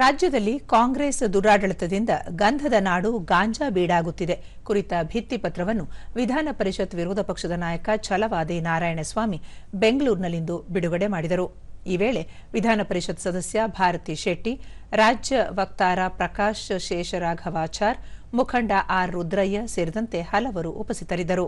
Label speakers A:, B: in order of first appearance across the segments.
A: ರಾಜ್ಯದಲ್ಲಿ ಕಾಂಗ್ರೆಸ್ ದುರಾಡಳಿತದಿಂದ ಗಂಧದ ನಾಡು ಗಾಂಜಾ ಬೀಡಾಗುತ್ತಿದೆ. ಕುರಿತ ಭಿತ್ತಿಪತ್ರವನ್ನು ವಿಧಾನ ಪರಿಷತ್ ವಿರೋಧ ಪಕ್ಷದ ನಾಯಕ ಛಲವಾದಿ ನಾರಾಯಣಸ್ವಾಮಿ ಬೆಂಗಳೂರಿನಲ್ಲಿಂದು ಬಿಡುಗಡೆ ಮಾಡಿದರು. ಈ ವೇಳೆ ವಿಧಾನ ಪರಿಷತ್ ಸದಸ್ಯ ಭಾರತಿ ಶೆಟ್ಟಿ, ರಾಜ್ಯ ವಕ್ತಾರ ಪ್ರಕಾಶ್ ಶೇಷರಾಘವಾಚಾರ್, ಮುಖಂಡ ಆರ್ ರುದ್ರಯ್ಯ ಸೇರಿದಂತೆ ಹಲವರು ಉಪಸ್ಥಿತರಿದ್ದರು.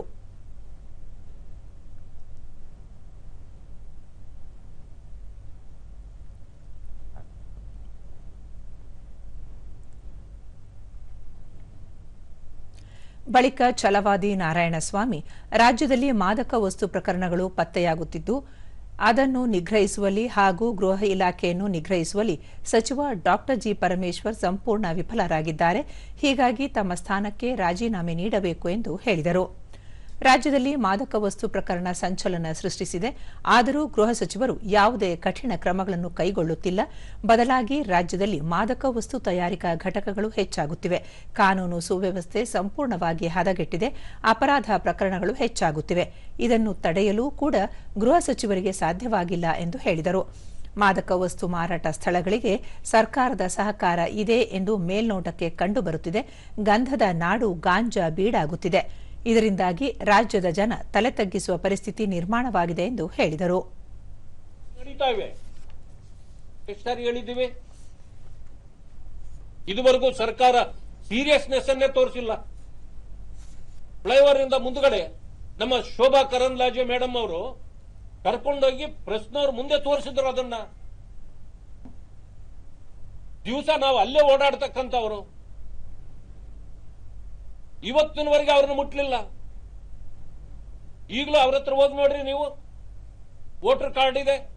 A: ಬಳಿಕ ಛಲವಾದಿ ನಾರಾಯಣಸ್ವಾಮಿ ರಾಜ್ಯದಲ್ಲಿ ಮಾದಕ ವಸ್ತು ಪ್ರಕರಣಗಳು ಪತ್ತೆಯಾಗುತ್ತಿದ್ದು, ಅದನ್ನು ನಿಗ್ರಹಿಸುವಲ್ಲಿ ಹಾಗೂ ಗೃಹ ಇಲಾಖೆಯನ್ನು ನಿಗ್ರಹಿಸುವಲ್ಲಿ ಸಚಿವ ಡಾ ಜಿ ಪರಮೇಶ್ವರ್ ಸಂಪೂರ್ಣ ವಿಫಲರಾಗಿದ್ದಾರೆ. ಹೀಗಾಗಿ ತಮ್ಮ ಸ್ಥಾನಕ್ಕೆ ರಾಜೀನಾಮೆ ನೀಡಬೇಕು ಎಂದು ಹೇಳಿದರು. ರಾಜ್ಯದಲ್ಲಿ ಮಾದಕ ವಸ್ತು ಪ್ರಕರಣ ಸಂಚಲನ ಸೃಷ್ಟಿಸಿದೆ. ಆದರೂ ಗೃಹ ಸಚಿವರು ಯಾವುದೇ ಕಠಿಣ ಕ್ರಮಗಳನ್ನು ಕೈಗೊಳ್ಳುತ್ತಿಲ್ಲ. ಬದಲಾಗಿ ರಾಜ್ಯದಲ್ಲಿ ಮಾದಕ ವಸ್ತು ತಯಾರಿಕಾ ಘಟಕಗಳು ಹೆಚ್ಚಾಗುತ್ತಿವೆ. ಕಾನೂನು ಸುವ್ಯವಸ್ಥೆ ಸಂಪೂರ್ಣವಾಗಿ ಹದಗೆಟ್ಟಿದೆ. ಅಪರಾಧ ಪ್ರಕರಣಗಳು ಹೆಚ್ಚಾಗುತ್ತಿವೆ. ಇದನ್ನು ತಡೆಯಲು ಕೂಡ ಗೃಹ ಸಚಿವರಿಗೆ ಸಾಧ್ಯವಾಗಿಲ್ಲ ಎಂದು ಹೇಳಿದರು. ಮಾದಕ ವಸ್ತು ಮಾರಾಟ ಸ್ಥಳಗಳಿಗೆ ಸರ್ಕಾರದ ಸಹಕಾರ ಇದೆ ಎಂದು ಮೇಲ್ನೋಟಕ್ಕೆ ಕಂಡುಬರುತ್ತಿದೆ. ಗಂಧದ ನಾಡು ಗಾಂಜಾ ಬೀಡಾಗುತ್ತಿದೆ. ಇದರಿಂದಾಗಿ ರಾಜ್ಯದ ಜನ ತಲೆ ತಗ್ಗಿಸುವ ಪರಿಸ್ಥಿತಿ ನಿರ್ಮಾಣವಾಗಿದೆ ಎಂದು ಹೇಳಿದರು.
B: ಇದುವರೆಗೂ ಸರ್ಕಾರ ಸೀರಿಯಸ್ನೆಸ್ ಅನ್ನೇ ತೋರಿಸಿಲ್ಲ. ಫ್ಲೈಓವರ್ ಇಂದ ಮುಂದ್ಗಡೆ ನಮ್ಮ ಶೋಭಾ ಕರಂದ್ಲಾಜೆ ಮೇಡಮ್ ಅವರು ಕರ್ಕೊಂಡೋಗಿ ಪ್ರೆಸ್ನವ್ರ ಮುಂದೆ ತೋರಿಸಿದ್ರು ಅದನ್ನ. ದಿವಸ ನಾವು ಅಲ್ಲೇ ಓಡಾಡ್ತಕ್ಕಂಥವ್ರು. ಇವತ್ತಿನವರೆಗೆ ಅವ್ರನ್ನ ಮುಟ್ಲಿಲ್ಲ. ಈಗಲೂ ಅವ್ರ ಹತ್ರ ಹೋಗಿ ನೋಡ್ರಿ ನೀವು. ವೋಟರ್ ಕಾರ್ಡ್ ಇದೆ.